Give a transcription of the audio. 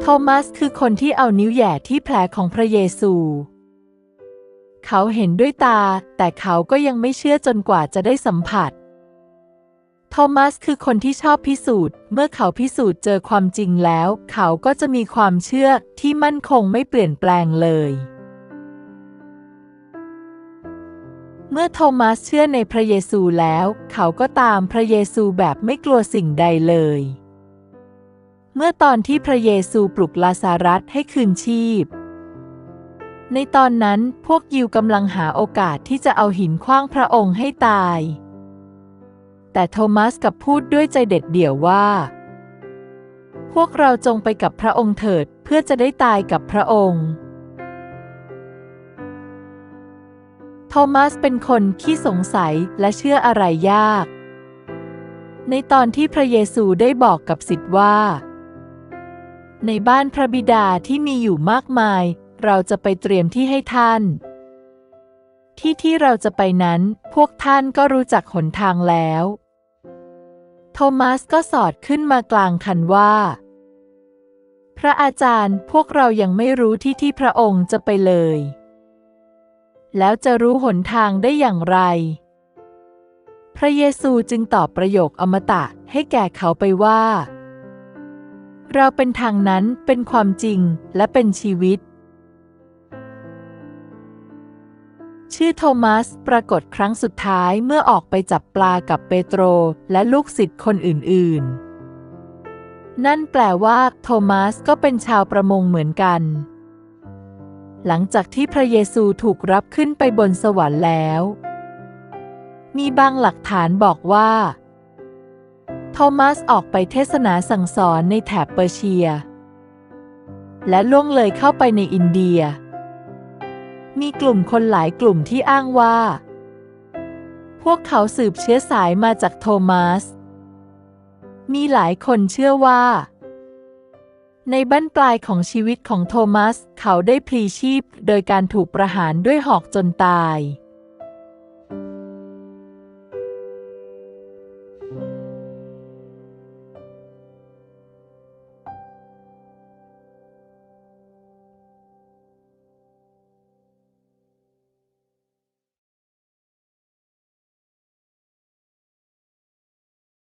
โทมัสคือคนที่เอานิ้วแหย่ที่แผลของพระเยซู เขาเห็นด้วยตา แต่เขาก็ยังไม่เชื่อจนกว่าจะได้สัมผัส โทมัสคือคนที่ชอบพิสูจน์ เมื่อเขาพิสูจน์เจอความจริงแล้ว เขาก็จะมีความเชื่อที่มั่นคงไม่เปลี่ยนแปลงเลย เมื่อโทมัสเชื่อในพระเยซูแล้ว เขาก็ตามพระเยซูแบบไม่กลัวสิ่งใดเลย เมื่อตอนที่พระเยซูปลุกลาซารัสให้คืนชีพ ในตอนนั้นพวกยิวกำลังหาโอกาสที่จะเอาหินขว้างพระองค์ให้ตาย แต่โทมัสกลับพูดด้วยใจเด็ดเดี่ยวว่า พวกเราจงไปกับพระองค์เถิดเพื่อจะได้ตายกับพระองค์โทมัสเป็นคนขี้สงสัยและเชื่ออะไรยาก ในตอนที่พระเยซูได้บอกกับสิทธิ์ว่า ในบ้านพระบิดาที่มีอยู่มากมาย เราจะไปเตรียมที่ให้ท่าน ที่ที่เราจะไปนั้น พวกท่านก็รู้จักหนทางแล้ว โทมัสก็สอดขึ้นมากลางคันว่า พระอาจารย์พวกเรายังไม่รู้ที่ที่พระองค์จะไปเลย แล้วจะรู้หนทางได้อย่างไร พระเยซูจึงตอบประโยคอมตะให้แก่เขาไปว่า เราเป็นทางนั้นเป็นความจริงและเป็นชีวิต ชื่อโทมัสปรากฏครั้งสุดท้ายเมื่อออกไปจับปลากับเปโตรและลูกศิษย์คนอื่น ๆ นั่นแปลว่าโทมัสก็เป็นชาวประมงเหมือนกัน หลังจากที่พระเยซูถูกรับขึ้นไปบนสวรรค์แล้ว มีบางหลักฐานบอกว่า โทมัสออกไปเทศนาสั่งสอนในแถบเปอร์เชีย และล่วงเลยเข้าไปในอินเดีย มีกลุ่มคนหลายกลุ่มที่อ้างว่า พวกเขาสืบเชื้อสายมาจากโทมัส มีหลายคนเชื่อว่า ในบั้นปลายของชีวิตของโทมัส เขาได้พลีชีพโดยการถูกประหารด้วยหอกจนตาย